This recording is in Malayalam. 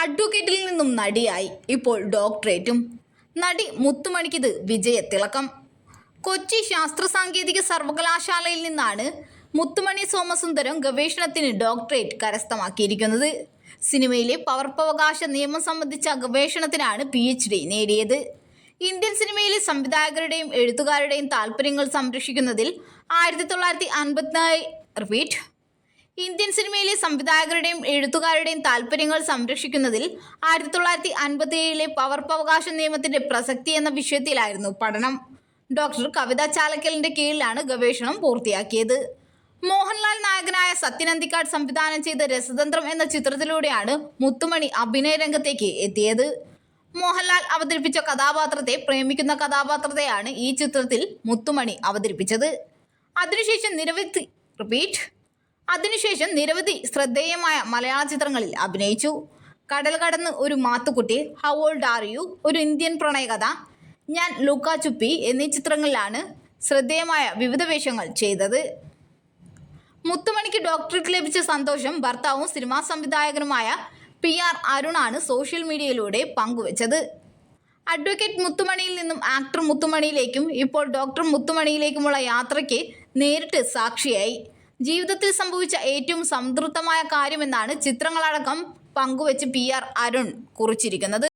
അഡ്വക്കേറ്റിൽ നിന്നും നടിയായി ഇപ്പോൾ ഡോക്ടറേറ്റും. നടി മുത്തുമണിക്കിത് വിജയത്തിളക്കം കൊച്ചി ശാസ്ത്ര സാങ്കേതിക സർവകലാശാലയിൽ നിന്നാണ് മുത്തുമണി സോമസുന്ദരം ഗവേഷണത്തിന് ഡോക്ടറേറ്റ് കരസ്ഥമാക്കിയിരിക്കുന്നത്. സിനിമയിലെ പകർപ്പവകാശ നിയമം സംബന്ധിച്ച ഗവേഷണത്തിനാണ് പി എച്ച് ഡി നേടിയത്. ഇന്ത്യൻ സിനിമയിലെ സംവിധായകരുടെയും എഴുത്തുകാരുടെയും താല്പര്യങ്ങൾ സംരക്ഷിക്കുന്നതിൽ ആയിരത്തി തൊള്ളായിരത്തി അൻപത്തിനാല് റിപ്പീറ്റ് ഇന്ത്യൻ സിനിമയിലെ സംവിധായകരുടെയും എഴുത്തുകാരുടെയും താല്പര്യങ്ങൾ സംരക്ഷിക്കുന്നതിൽ ആയിരത്തി തൊള്ളായിരത്തി അൻപത്തി ഏഴിലെ പകർപ്പവകാശ നിയമത്തിന്റെ പ്രസക്തി എന്ന വിഷയത്തിലായിരുന്നു പഠനം. ഡോക്ടർ കവിത ചാലക്കലിന്റെ കീഴിലാണ് ഗവേഷണം പൂർത്തിയാക്കിയത്. മോഹൻലാൽ നായകനായ സത്യനന്ദിക്കാട് സംവിധാനം ചെയ്ത രസതന്ത്രം എന്ന ചിത്രത്തിലൂടെയാണ് മുത്തുമണി അഭിനയ രംഗത്തേക്ക് എത്തിയത്. മോഹൻലാൽ അവതരിപ്പിച്ച കഥാപാത്രത്തെ പ്രേമിക്കുന്ന കഥാപാത്രത്തെയാണ് ഈ ചിത്രത്തിൽ മുത്തുമണി അവതരിപ്പിച്ചത്. അതിനുശേഷം നിരവധി റിപ്പീറ്റ് അതിനുശേഷം നിരവധി ശ്രദ്ധേയമായ മലയാള ചിത്രങ്ങളിൽ അഭിനയിച്ചു. Kadal Kadannu Oru Mathukutty old are you Oru Indian Pranayakatha ഞാൻ ലൂക്ക ചുപ്പി എന്നീ ചിത്രങ്ങളിലാണ് ശ്രദ്ധേയമായ വിവിധ വേഷങ്ങൾ ചെയ്തത്. മുത്തുമണിക്ക് ഡോക്ടറേറ്റ് ലഭിച്ച സന്തോഷം ഭർത്താവും സിനിമാ സംവിധായകനുമായ പി ആർ അരുണാണ് സോഷ്യൽ മീഡിയയിലൂടെ പങ്കുവച്ചത്. അഡ്വക്കേറ്റ് മുത്തുമണിയിൽ നിന്നും ആക്ടർ മുത്തുമണിയിലേക്കും ഇപ്പോൾ ഡോക്ടർ മുത്തുമണിയിലേക്കുമുള്ള യാത്രയ്ക്ക് നേരിട്ട് സാക്ഷിയായി. ജീവിതത്തിൽ സംഭവിച്ച ഏറ്റവും സംതൃപ്തമായ കാര്യമെന്നാണ് ചിത്രങ്ങളടക്കം പങ്കുവെച്ച് പി ആർ അരുൺ കുറിച്ചിരിക്കുന്നത്.